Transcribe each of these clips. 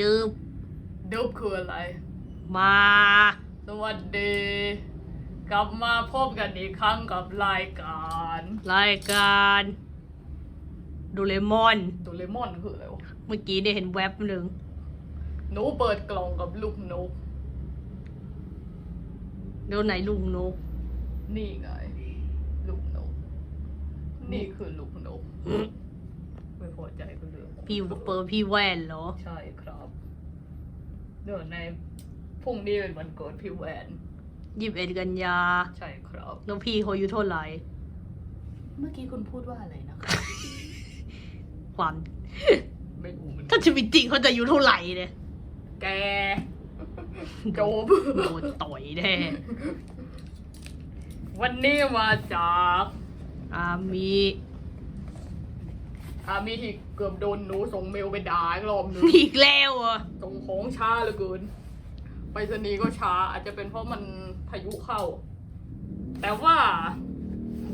ดืบดุบคืออะไร มา สวัสดี กลับมาพบกันอีกครั้งกับรายการรายการโดเรมอนโดเรมอนคืออะไรวะเมื่อกี้ได้เห็นแว็บหนึ่งหนูเปิดกล่องกับลูกนก เดี๋ยวไหนลุงนก นี่ไง ลูกนก นี่คือลูกนก ไม่พอใจก็เรื่องของพี่ธอเปิดพี่แว่นเหรอ ใช่ครับเดี๋ยวในพรุ่งนี้เป็นวันเกิดพี่แหวนยี่สิบเอ็ดกันยา ใช่ครับ แล้วพี่เขาอายุเท่าไหร่ เมื่อกี้คุณพูดว่าอะไรนะคะ ความ ไม่รู้เหมันถ้าชีวิตจริงเขาจะอายุเท่าไหร่เนี่ยแกโจบ โดนต่อยแน่วันนี้มาจากอามี อามีที่เกือบโดนหนูส่งเมลไปด่าอีกรอบหนึง อีกแล้วอะส่งของช้าเหลือเกิน ไปรษณีย์ก็ช้า อาจจะเป็นเพราะมันพายุเข้า แต่ว่า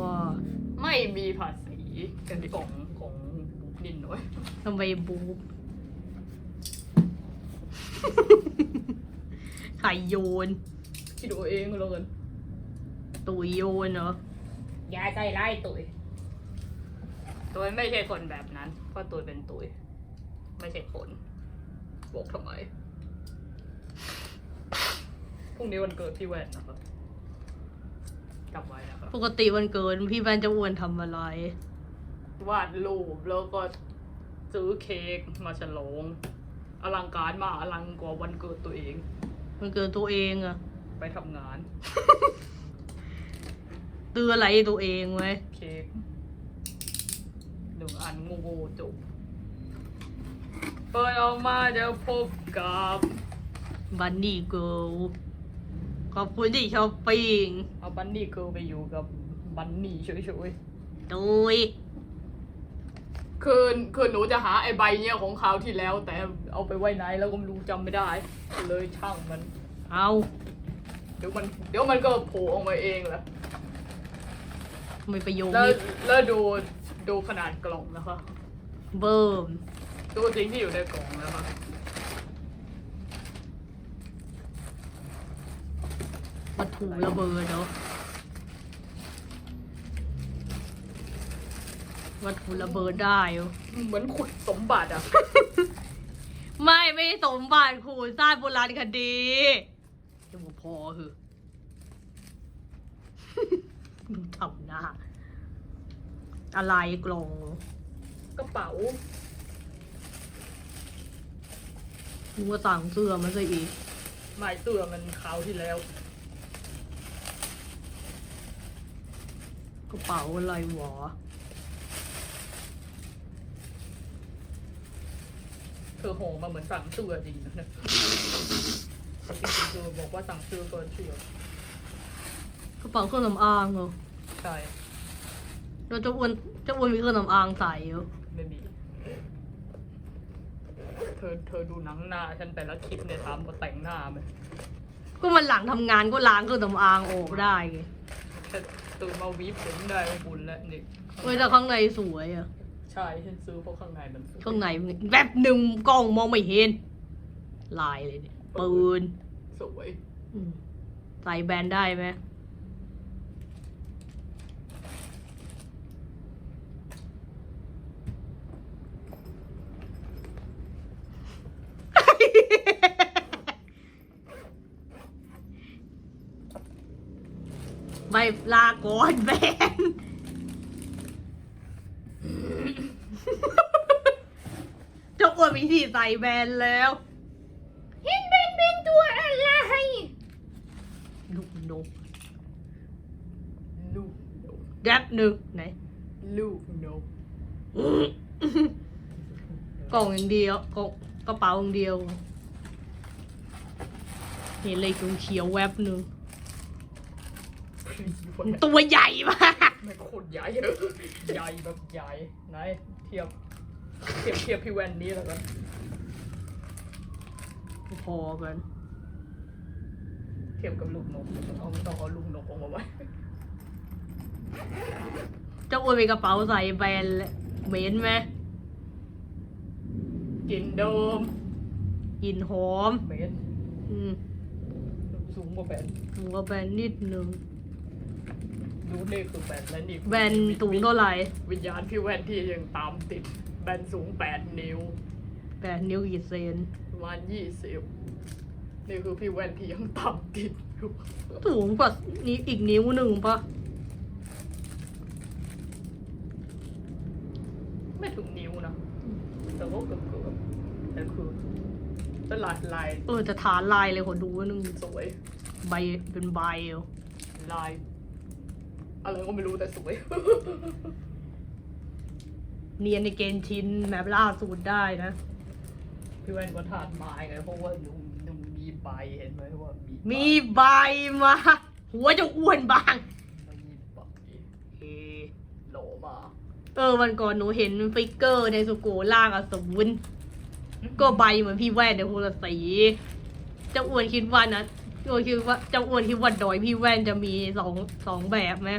ว่าไม่มีภาษีเป็นกล่องของบุ๊กนินหน่อยทำไมบูบ ไข่โยน คิดดูเองก็แล้วกันตุยโยนเหรอ อย่าใจไล่ตุย ตุยไม่ใช่คนแบบนั้น เพราะตุยเป็นตุยไม่ใช่คนบอกทำไมพรุ่งนี้วันเกิดพี่แวนนะครับจำไว้นะครับปกติวันเกิดพี่แวนจะอ้วนทำอะไร วาดรูปแล้วก็ซื้อเค้กมาฉลองอลังการมากอลังกว่าวันเกิดตัวเองวันเกิดตัวเองอะไปทำงานตื้ออะไรตัวเองไว้เค้ก หนึ่งอันงูงูจบเปิดออกมาจะพบกับบันนี่เกิลขอบคุณที่ช้อปปิ้งเอาบันนี่เกิลไปอยู่กับบันนี่เฉยตุยๆคือคือหนูจะหาไอ้ใบเนี้ยของคราวที่แล้ว แต่เอาไปไว้ไหนแล้วก็ไม่รู้จำไม่ได้ เลยช่างมัน เอาเดี๋ยวมันเดี๋ยวมันก็โผล่ออกมาเองแหละ ไม่ประโยชน์แล้วนี่แล้วดู ดูขนาดกล่องนะคะ เบิ่มดูสิ่งที่อยู่ในกล่องนะคะวัตถุระเบิดเนาะวัตถุระเบิดได้เหรอเหมือนขุดสมบัติอะไม่ไม่สมบัติขู่สร้างโบราณคดีจะบอกพอเหอะ ดูทำหน้า อะไรกล่องกระเป๋ามึงก็สั่งเสื้อมาซะอีกหมายเสื้อมันคราวที่แล้ว กระเป๋าอะไรหวะเธอห่อมาเหมือนสั่งเสื้อจริงนะเนี่ยจริงๆคือบอกว่าสั่งเสื้อก่อนเชื่อกระเป๋าเครื่องสำอางเหรอใช่ เราจะอ้วนจะอ้วนมีเครื่องสำอางใส่เหรอไม่มี เธอเธอดูหนังหน้า ฉันแต่ละคลิปเนี่ยถามว่าแต่งหน้าไหมก็มันหลังทำงานก็ล้างเครื่องสำอางออกได้ไงแค่ตื่นมาวีบผมได้ก็บุญแล้วนี่เว้ยแต่ข้างในสวยอะใช่ฉันซื้อเพราะข้างในมันสวยข้างในมันแบบหนึ่งกล้องมองไม่เห็นลายเลยเนี่ยปืนสวยอืมใส่แบรนด์ได้ไหม ไม่ลาก่อนแบนเจ้าอ้วนมีที่ใส่แบนแล้วเห็นเป็นเป็นตัวอะไรลูกนกลูกนกแดบหนึ่งไหนลูกนกกล่องอย่างเดียวกล่องกระเป๋าอย่างเดียว เห็นเลยเขียวๆแวบหนึ่ง ตัวใหญ่มากไม่โคตรใหญ่ใหญ่แบบใหญ่ไหนเทียบเทียบเทียบพี่แวนนี้แล้วกันพอกันเทียบกับลูกนกเอาต้องเอาลูกนกออกมาไว้เจ้าอ้วนมีกระเป๋าใส่แบรนด์เหม็นไหมกินเดิมกลิ่นหอมเมตรอืมสูงกว่าแบนหัวแบนนิดนึง ดูนี่คือแบนและนี่แบนสูงเท่าไหร่วิญญาณพี่แว่นที่ยังตามติด แบนสูงแปดนิ้ว แปดนิ้วกี่เซนประมาณยี่สิบนี่คือพี่แว่นที่ยังตามติดอยู่สูงกว่านี้อีกนิ้วหนึ่งปะไม่ถึงนิ้วนะแต่ก็เกือบเกือบๆแต่คือเป็นลายลายเออจะฐานลายเลยขอดูนึงสวย ใบเป็นใบอะลาย อะไรก็ไม่รู้แต่สวย เนียนในเกณฑ์ชินแบบล่าสุดได้นะ พี่แว่นก็ทานไม้ไงเพราะว่าหนูหนูมีใบเห็นไหมว่ามีมีใบใบมา หัวจะอ้วนบางมีใบเอโหลมา เออวันก่อนหนูเห็นฟิกเกอร์ในสุโกล่างอสูรก็ใบเหมือนพี่แว่นในคนละสีเจ้าอ้วนคิดว่านะ เจ้าอ้วนคิดว่าเจ้าอ้วนคิดว่าดอยพี่แว่นจะมีสองสองแบบไหม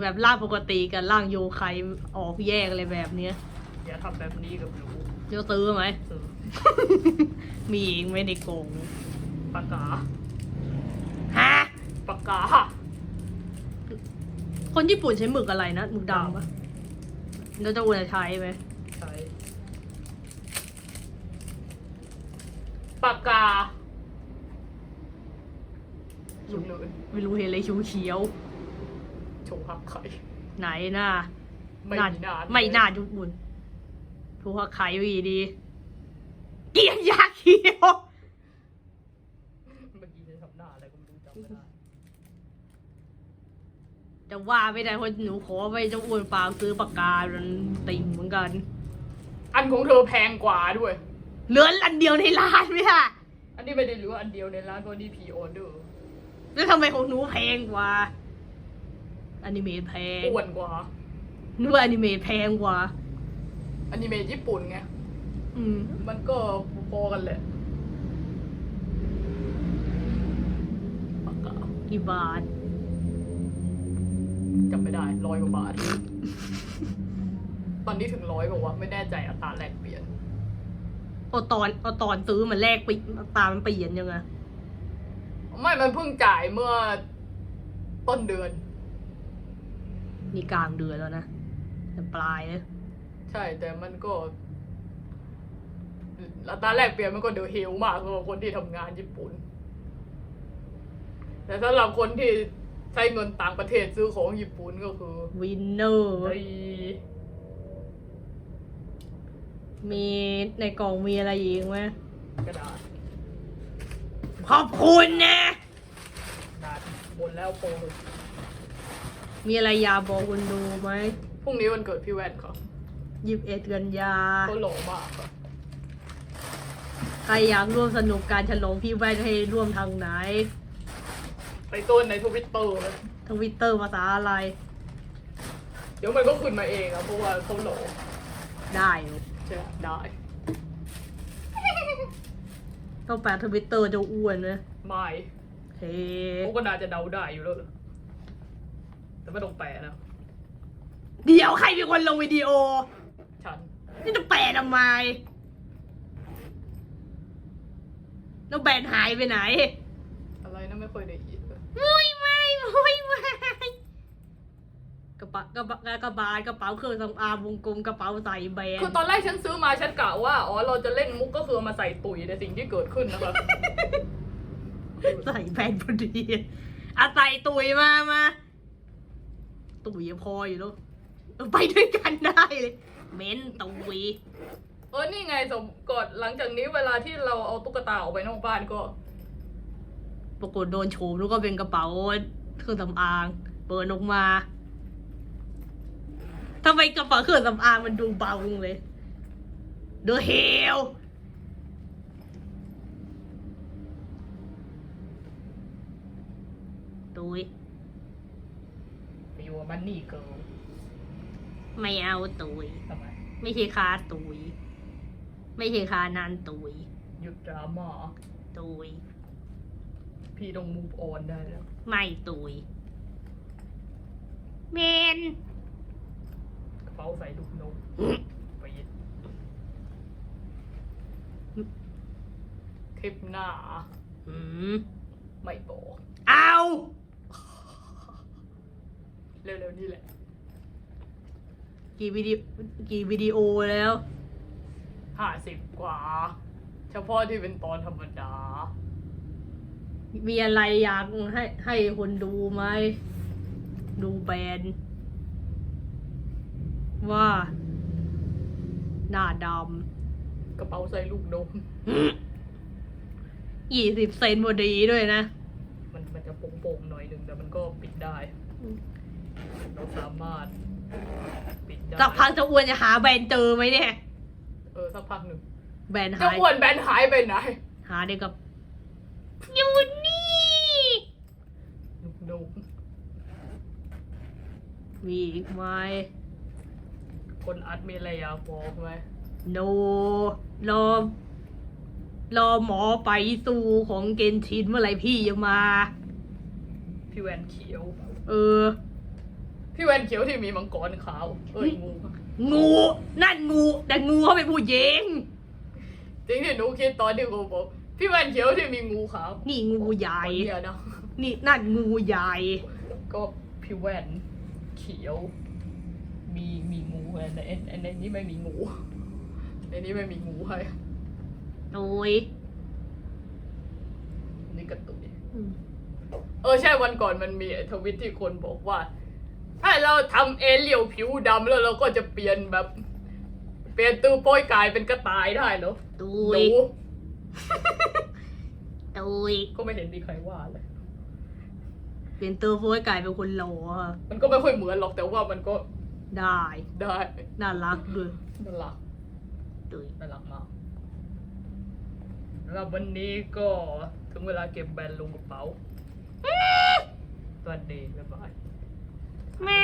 แบบร่างปกติกับร่างโยไคออกแยกอะไรแบบเนี้ยอย่าทำแบบนี้กับหนูเจ้าซื้อไหม ซื้อ มีเองไหม่ในกรงปากกา ฮะ ปากกา คนญี่ปุ่นใช้หมึกอะไรนะ หมึกดำปะแล้วเจะอ้วนจะใช้ไหม ใช่ ปากกาอยู่เลยไม่รู้เห็นอะไรเขียวโชว์หักไข่ๆไหนน่ะไม่น่ามีนานไม่น่าจุบุญถูกหักไข่วีดี เกียร์ยาเขียว เมื่อกี้จะทำหน้าอะไรก็ไม่รู้จำไม่ได้จะว่าไม่ได้เพราะหนูขอไปเจ้าอ้วนฟาร์มซื้อปากกามันติ่งเหมือนกัน อันของเธอแพงกว่าด้วย เหลืออันเดียวในร้านไหมค่ะอันนี้ไม่ได้เหลืออันเดียวในร้านเพราะนี่พีออเดอร์แล้วทำไมของหนูแพงกว่าอนิเมะแพงอ้วนกว่านึกว่าอนิเมะแพงกว่าอนิเมะญี่ปุ่นไงอืมมันก็พอๆกันแหละปากกากี่บาทจำไม่ได้ร้อยกว่าบาท ตอนนี้ถึงร้อยบอกว่าวะไม่แน่ใจอัตราแลกเปลี่ยน เอาตอนเอาตอนซื้อมันแลกไปตามมันเปลี่ยนยังไงไม่มันเพิ่งจ่ายเมื่อต้นเดือน นี่กลางเดือนแล้วนะแต่ปลายนะใช่แต่มันก็อัตราแลกเปลี่ยนมันก็เดือดเฮลมากสำหรับคนที่ทำงานญี่ปุ่น แต่สำหรับคนที่ใช้เงินต่างประเทศซื้อของญี่ปุ่นก็คือวินเนอร์ไอ้ มีในกล่องมีอะไรอีกไหมกระดาษขอบคุณนะ กระดาษบนแล้วโปรมีอะไรอยากบอกคุณดูไหมพรุ่งนี้วันเกิดพี่แว่นเขายิบเอ็ดกันยาเขาหล่อมากค่ะใครอยากร่วมสนุกการฉลองพี่แว่นให้ร่วมทางไหน ไปต้นในทวิตเตอร์เลยทวิตเตอร์ภาษาอะไร เดี๋ยวมันก็ขึ้นมาเองอะเพราะว่าเขาหล่อได้ อยู่ใช่ได้ ต้องแปลทวิตเตอร์จะอ้วนนะไม่เฮ้เขาก็น่าจะเดาได้อยู่แล้วล่ะแต่ไม่ต้องแปลนะ เดี๋ยวใครเป็นคนลงวิดีโอ ฉัน นี่จะแปลทำไมน้องแบนหายไปไหน อะไรนะไม่ค่อยได้ยินเลยมุยไม่มุยไม่ก ระเป๋ากระเป๋ากระบาลกระเป๋าเครื่องสำอางวงกลมกระเป๋าใส่แบนคือตอนแรกฉันซื้อมาฉันกะว่าอ๋อเราจะเล่นมุกก็คือเอามาใส่ตุ๋ยในสิ่งที่เกิดขึ้นนะครับใส่แบนพอดีอะใส่ตุ๋ยมามาตุ๋ยยังพออยู่แล้วเออไปด้วยกันได้เลยเม้นตุ๋ยเออนี่ไงสมกดหลังจากนี้เวลาที่เราเอาตุ๊กตาออกไปนอกบ้านก็ ปรากฏโดนโฉมแล้วก็เป็นกระเป๋าเครื่องสำอาง เปิดออกมา ทำไมกระเป๋าเครื่องสำอางมันดูเบาจังเลย The hell ตุยไปอยู่ว่ามันนี่เกิลไม่เอาตุย ทำไมไม่ใช่คาตุย ไม่ใช่คานานตุย หยุดดราม่าตุย พี่ต้อง move on ได้แล้ว ไม่ตุย เมนกระเป๋า ใส่ลูกนกไปยินคลิปหน้า อืมไม่บอกเอาเร็วๆนี่แหละ กี่วิดีกี่วิดีโอแล้วห้าสิบกว่า เฉพาะที่เป็นตอนธรรมดา มีอะไรอยากให้ให้คนดูไหม ดูแบรนด์ ว่าหน้าดกระเป๋าใส่ลูกนมำยี่สิบเซนพอดีด้วยนะ มันมันจะโป่งๆหน่อยหนึ่งแต่มันก็ปิดได้เราสามารถปิดได้สักพักเจะอ้วนจะหาแบรนด์เจอไหมเนี่ย เออสักพักหนึ่งแบรนด์เจ้าหาย อ้วนแบนหายไปไหนหาเด็กกับอยู่นี่ ลูกนมมีอีกไหม คนอัดมีอะไรอยากบอกไหมโนรอรอหมอไปสู่ของเกนชินเมื่อไหร่พี่จะมา พี่แวนเขียว เออ พี่แวนเขียวที่มีมังกรขาว เอ้ยงูงู นั่นงู แต่งูเขาเป็นผู้หญิงจริงที่หนูคิดตอนที่กูบอกพี่แวนเขียวที่มีงูขาวนี่งูใหญ่ คนเนี่ยนะนี่นั่นงูใหญ่ ก็พี่แวนเขียว มีมีงูในในในในนี้ไม่มีงูในนี้ไม่มีงูให้โอ้ยนี่กระตุยอืมเออใช่วันก่อนมันมีทวิตที่คนบอกว่า ถ้าเราทำเอเลียวผิวดำแล้วเราก็จะเปลี่ยนแบบ เปลี่ยนตัวโป้ยกายเป็นกระต่ายได้เหรอตุหยนูตุยก็ไม่เห็นมีใครว่าเลยเป็นตัวโฟยกลายเป็นคนหล่ออะมันก็ไม่ค่อยเหมือนหรอกแต่ว่ามันก็ ได้ได้น่ารักด้วยน่ารักดุยน่ารักมากแล้ววันนี้ก็ถึงเวลาเก็บแบนลงกระเป๋าตอนสดีบ๊ายบายแม่